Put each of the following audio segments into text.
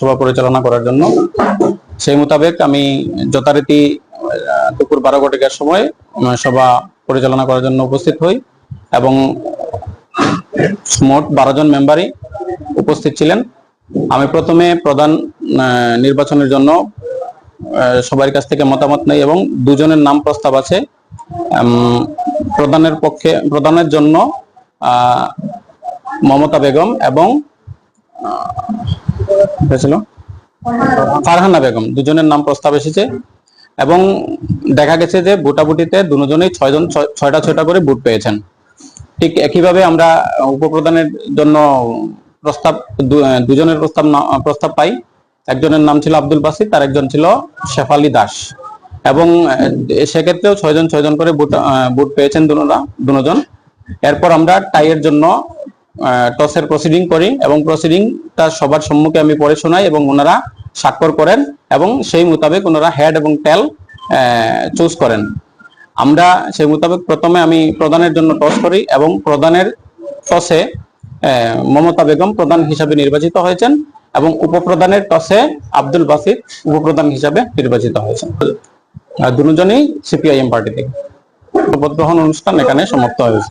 সভা পরিচালনা করার জন্য। সেই মোতাবেক আমি যথারীতি দুপুর বারো ঘটিকার সময় সভা পরিচালনা করার জন্য উপস্থিত হই এবং মোট বারো জন মেম্বারই উপস্থিত ছিলেন। আমি প্রথমে প্রধান নির্বাচনের জন্য সবার কাছ থেকে মতামত নেই এবং দুজনের নাম প্রস্তাব আছে। প্রধানের পক্ষে, প্রধানের জন্য মমতা বেগম এবং হয়েছিল। ফারহানা বেগম, দুজনের নাম প্রস্তাব এসেছে এবং দেখা গেছে যে ভোটাভুটিতে দুজনেই ছয়জন ছয়টা ছয়টা করে ভোট পেয়েছেন। ঠিক একইভাবে আমরা উপপ্রধানের জন্য প্রস্তাব দুজনের প্রস্তাব প্রস্তাব পাই। একজনের নাম ছিল আব্দুল বাসিত, আর একজন ছিল শেফালি দাস। এবং সেক্ষেত্রেও ছয়জন ছয়জন করে ভোট ভোট পেয়েছেন দুজন। এরপর আমরা টাইয়ের জন্য টসের প্রসিডিং করি এবং প্রসিডিংটা সবার সম্মুখে আমি পড়ে শোনাই এবং ওনারা স্বাক্ষর করেন এবং সেই মোতাবেক ওনারা হেড এবং টেল চুজ করেন। আমরা সেই মোতাবেক প্রথমে আমি প্রধানের জন্য টস করি এবং প্রধানের টসে মমতা বেগম প্রধান হিসাবে নির্বাচিত হয়েছেন এবং উপপ্রধানের টসে আব্দুল বাসিদ উপপ্রধান হিসাবে নির্বাচিত হয়েছেন। দুজনেই সিপিআইএম পার্টি থেকে। শপথ গ্রহণ অনুষ্ঠান এখানে সমাপ্ত হয়েছে।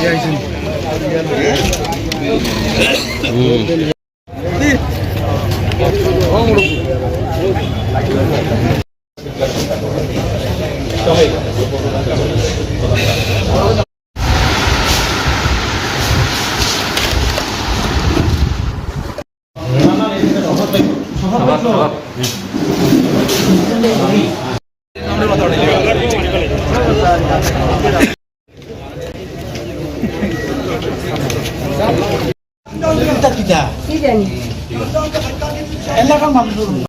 Jason. Mm. কি জানি എല്ലാവർക്കും വന്നിട്ടുണ്ട്.